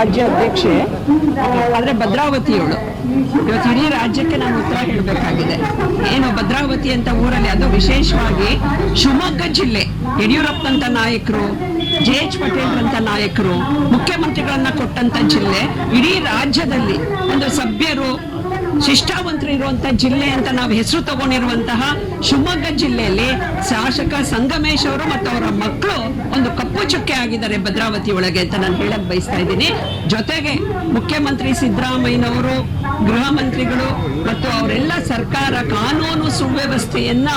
ರಾಜ್ಯ ಅಧ್ಯಕ್ಷೆ ಆದರೆ ಭದ್ರಾವತಿಯವಳು ಇವತ್ತು ಇಡೀ ರಾಜ್ಯಕ್ಕೆ ನಾನು ಉತ್ತರ ಹೇಳಬೇಕಾಗಿದೆ. ಏನು ಭದ್ರಾವತಿ ಅಂತ ಊರಲ್ಲಿ, ಅದು ವಿಶೇಷವಾಗಿ ಶಿವಮೊಗ್ಗ ಜಿಲ್ಲೆ. ಯಡಿಯೂರಪ್ಪನಂತ ನಾಯಕರು, ಜೆ ಎಚ್ ಪಟೇಲ್ ಅಂತ ನಾಯಕರು, ಮುಖ್ಯಮಂತ್ರಿಗಳನ್ನ ಕೊಟ್ಟಂತ ಜಿಲ್ಲೆ ಇಡೀ ರಾಜ್ಯದಲ್ಲಿ ಒಂದು ಸಭ್ಯರು ಶಿಷ್ಟಾವಂತರು ಇರುವಂತ ಜಿಲ್ಲೆ ಅಂತ ನಾವು ಹೆಸರು ತಗೊಂಡಿರುವಂತಹ ಶಿವಮೊಗ್ಗ ಜಿಲ್ಲೆಯಲ್ಲಿ ಶಾಸಕ ಸಂಗಮೇಶ್ ಅವರು ಮತ್ತು ಅವರ ಮಕ್ಕಳು ಒಂದು ಕಪ್ಪು ಚುಕ್ಕೆ ಆಗಿದ್ದಾರೆ ಭದ್ರಾವತಿ ಒಳಗೆ ಅಂತ ನಾನು ಹೇಳಕ್ ಬಯಸ್ತಾ ಇದ್ದೀನಿ. ಜೊತೆಗೆ ಮುಖ್ಯಮಂತ್ರಿ ಸಿದ್ದರಾಮಯ್ಯನವರು, ಗೃಹ ಮಂತ್ರಿಗಳು ಮತ್ತು ಅವರೆಲ್ಲ ಸರ್ಕಾರ ಕಾನೂನು ಸುವ್ಯವಸ್ಥೆಯನ್ನ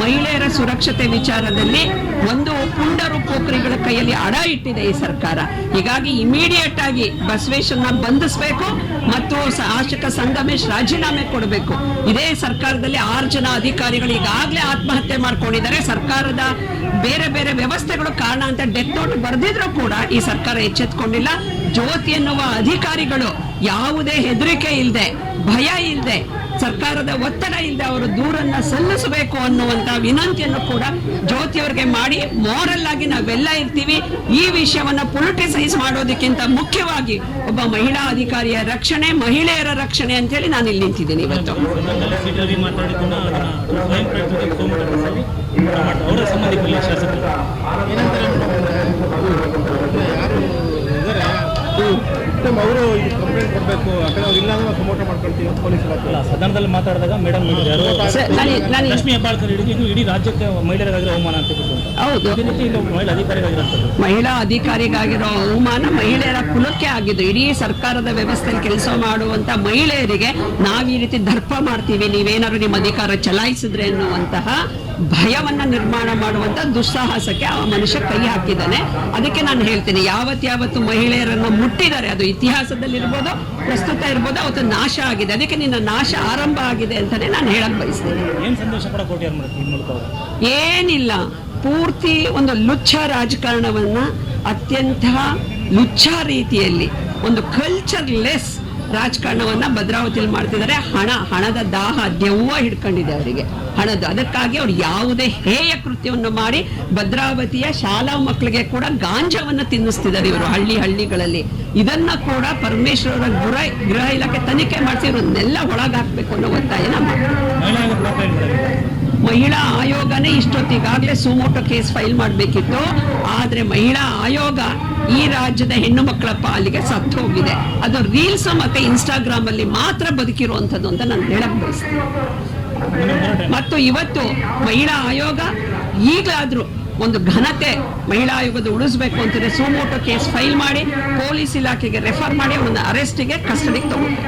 ಮಹಿಳೆಯರ ಸುರಕ್ಷತೆ ವಿಚಾರದಲ್ಲಿ ಒಂದು ಪುಂಡರು ಪೋಖರಿಗಳ ಕೈಯಲ್ಲಿ ಅಡ ಇಟ್ಟಿದೆ ಈ ಸರ್ಕಾರ. ಹೀಗಾಗಿ ಇಮಿಡಿಯೇಟ್ ಆಗಿ ಬಸವೇಶ್ವರನ ಬಂಧಿಸಬೇಕು ಮತ್ತು ಶಾಸಕ ಸಂಗಮೇಶ್ ರಾಜೀನಾಮೆ ಕೊಡಬೇಕು. ಇದೇ ಸರ್ಕಾರದಲ್ಲಿ ಆರು ಜನ ಅಧಿಕಾರಿಗಳು ಈಗಾಗಲೇ ಆತ್ಮಹತ್ಯೆ ಮಾಡ್ಕೊಂಡಿದ್ದಾರೆ. ಸರ್ಕಾರದ ಬೇರೆ ಬೇರೆ ವ್ಯವಸ್ಥೆಗಳು ಕಾರಣ ಅಂತ ಡೆತ್ ನೋಟ್ ಬರೆದಿದ್ರು ಕೂಡ ಈ ಸರ್ಕಾರ ಎಚ್ಚೆತ್ಕೊಂಡಿಲ್ಲ. ಜ್ಯೋತಿ ಎನ್ನುವ ಅಧಿಕಾರಿಗಳು ಯಾವುದೇ ಹೆದರಿಕೆ ಇಲ್ಲದೆ ಭಯ ಇಲ್ಲದೆ ಸರ್ಕಾರದ ಒತ್ತಡ ಇಲ್ಲದೆ ಅವರು ದೂರನ್ನ ಸಲ್ಲಿಸಬೇಕು ಅನ್ನುವಂತ ವಿನಂತಿಯನ್ನು ಕೂಡ ಜ್ಯೋತಿಯವರಿಗೆ ಮಾಡಿ ಮಾರಲ್ ಆಗಿ ನಾವೆಲ್ಲ ಇರ್ತೀವಿ. ಈ ವಿಷಯವನ್ನ ಪೊಲಿಟಿಸೈಸ್ ಮಾಡೋದಕ್ಕಿಂತ ಮುಖ್ಯವಾಗಿ ಒಬ್ಬ ಮಹಿಳಾ ಅಧಿಕಾರಿಯ ರಕ್ಷಣೆ ಮಹಿಳೆಯರ ರಕ್ಷಣೆ ಅಂತ ಹೇಳಿ ನಾನು ಇಲ್ಲಿ ನಿಂತಿದ್ದೀನಿ ಇವತ್ತು. ಮೇಡಮ್ ಅವರು ಇದು ಕಂಪ್ಲೇಂಟ್ ಕೊಡಬೇಕು. ಯಾಕಂದ್ರೆ ಅವ್ರು ಇಲ್ಲ ಅಂದ್ರೆ ಸಮೋಟ ಮಾಡ್ಕೊಳ್ತೀವಿ ಪೊಲೀಸ್ ಇಲಾಖೆ. ಅಲ್ಲ ಸದನದಲ್ಲಿ ಮಾತಾಡಿದಾಗ ಮೇಡಮ್ ಯಾರು ನಾನು- ನಾನು- ಲಕ್ಷ್ಮಿ ಹೆಬ್ಬಾಳ್ಕರ್ ಹಿಡಿದು ಇಡೀ ರಾಜ್ಯಕ್ಕೆ ಮಹಿಳೆಯರಿಗಾಗಿರೋ ಅವಮಾನ ಅಂತ ಬಿಟ್ಟು ಅಂತ ಹೌದು. ಮಹಿಳಾ ಅಧಿಕಾರಿಗಾಗಿರೋ ಅವಮಾನ ಮಹಿಳೆಯರ ಕುಲಕ್ಕೆ ಆಗಿದ್ದು ಇಡೀ ಸರ್ಕಾರದ ವ್ಯವಸ್ಥೆಯಲ್ಲಿ ಕೆಲಸ ಮಾಡುವಂತ ಮಹಿಳೆಯರಿಗೆ ನಾವ್ ಈ ರೀತಿ ದರ್ಪ ಮಾಡ್ತೀವಿ ನೀವೇನಾದ್ರು ನಿಮ್ಮ ಅಧಿಕಾರ ಚಲಾಯಿಸಿದ್ರೆ ಅನ್ನುವಂತಹ ಭಯವನ್ನ ನಿರ್ಮಾಣ ಮಾಡುವಂತ ದುಸ್ಸಾಹಸಕ್ಕೆ ಆ ಮನುಷ್ಯ ಕೈ ಹಾಕಿದ್ದಾನೆ. ಅದಕ್ಕೆ ನಾನು ಹೇಳ್ತೀನಿ ಯಾವತ್ತಾವತ್ತು ಮಹಿಳೆಯರನ್ನ ಮುಟ್ಟಿದ್ದಾರೆ ಅದು ಇತಿಹಾಸದಲ್ಲಿ ಇರ್ಬೋದು ಪ್ರಸ್ತುತ ಇರ್ಬೋದು ಅವತ್ತು ನಾಶ ಆಗಿದೆ. ಅದಕ್ಕೆ ನಿನ್ನ ನಾಶ ಆರಂಭ ಆಗಿದೆ ಅಂತಾನೆ ನಾನು ಹೇಳಕ್ ಬಯಸ್ತೀನಿ. ಏನಿಲ್ಲ. ಪೂರ್ತಿ ಒಂದು ಲುಚ್ಛ ರಾಜಕಾರಣವನ್ನು ಅತ್ಯಂತ ಲುಚ್ಛ ರೀತಿಯಲ್ಲಿ ಒಂದು ಕಲ್ಚರ್ಲೆಸ್ ರಾಜಕಾರಣವನ್ನು ಭದ್ರಾವತಿಯಲ್ಲಿ ಮಾಡ್ತಿದ್ದಾರೆ. ಹಣ ಹಣದ ದಾಹ ದೆವ್ವ ಹಿಡ್ಕೊಂಡಿದೆ ಅವರಿಗೆ. ಹಣದ ಅದಕ್ಕಾಗಿ ಅವ್ರು ಯಾವುದೇ ಹೇಯ ಕೃತ್ಯವನ್ನು ಮಾಡಿ ಭದ್ರಾವತಿಯ ಶಾಲಾ ಮಕ್ಕಳಿಗೆ ಕೂಡ ಗಾಂಜಾವನ್ನ ತಿನ್ನಿಸ್ತಿದ್ದಾರೆ ಇವರು ಹಳ್ಳಿ ಹಳ್ಳಿಗಳಲ್ಲಿ. ಇದನ್ನ ಕೂಡ ಪರಮೇಶ್ವರ ಗೃಹ ಗೃಹ ಇಲಾಖೆ ತನಿಖೆ ಮಾಡಿಸಿ ಇವ್ರನ್ನೆಲ್ಲ ಒಳಗಾಕ್ಬೇಕು ಅನ್ನೋ ಒತ್ತಾಯನ ಮಾಡ್ತಾರೆ. ಮಹಿಳಾ ಮಹಿಳಾ ಇಷ್ಟೊತ್ತಿಗಾಗಲೇ ಸುಮೋಟೋ ಕೇಸ್ ಫೈಲ್ ಮಾಡಬೇಕಿತ್ತು. ಆದರೆ ಮಹಿಳಾ ಆಯೋಗ ಈ ರಾಜ್ಯದ ಹೆಣ್ಣು ಮಕ್ಕಳ ಪಾಲಿಗೆ ಸತ್ತು ಹೋಗಿದೆ. ಅದು ರೀಲ್ಸ್ ಮತ್ತೆ ಇನ್ಸ್ಟಾಗ್ರಾಮ್ ಅಲ್ಲಿ ಮಾತ್ರ ಬದುಕಿರುವಂತದ್ದು ಅಂತ ನಾನು ಹೇಳಕ್ ಬಯಸ್ತೀನಿ. ಮತ್ತು ಇವತ್ತು ಮಹಿಳಾ ಆಯೋಗ ಈಗಲಾದ್ರೂ ಒಂದು ಘನತೆ ಮಹಿಳಾ ಆಯೋಗದ ಉಳಿಸ್ಬೇಕು ಅಂತಿದ್ರೆ ಸುಮೋಟೋ ಕೇಸ್ ಫೈಲ್ ಮಾಡಿ, ಪೊಲೀಸ್ ಇಲಾಖೆಗೆ ರೆಫರ್ ಮಾಡಿ ಒಂದು ಅರೆಸ್ಟಿಗೆ ಕಸ್ಟಡಿಗೆ ತಗೊಂಡು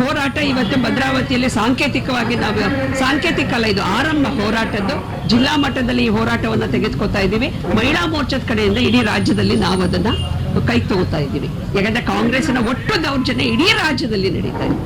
ಹೋರಾಟ ಇವತ್ತು ಭದ್ರಾವತಿಯಲ್ಲಿ ಸಾಂಕೇತಿಕವಾಗಿ ನಾವು ಸಾಂಕೇತಿಕ ಅಲ್ಲ, ಇದು ಆರಂಭ ಹೋರಾಟದ್ದು. ಜಿಲ್ಲಾ ಮಟ್ಟದಲ್ಲಿ ಈ ಹೋರಾಟವನ್ನು ತೆಗೆದುಕೊತಾ ಇದ್ದೀವಿ. ಮಹಿಳಾ ಮೋರ್ಚಾದ ಕಡೆಯಿಂದ ಇಡೀ ರಾಜ್ಯದಲ್ಲಿ ನಾವು ಅದನ್ನ ಕೈ ತಗೋತಾ ಇದ್ದೀವಿ. ಯಾಕಂದ್ರೆ ಕಾಂಗ್ರೆಸ್ನ ಒಟ್ಟು ದೌರ್ಜನ್ಯ ಇಡೀ ರಾಜ್ಯದಲ್ಲಿ ನಡೀತಾ ಇದೆ.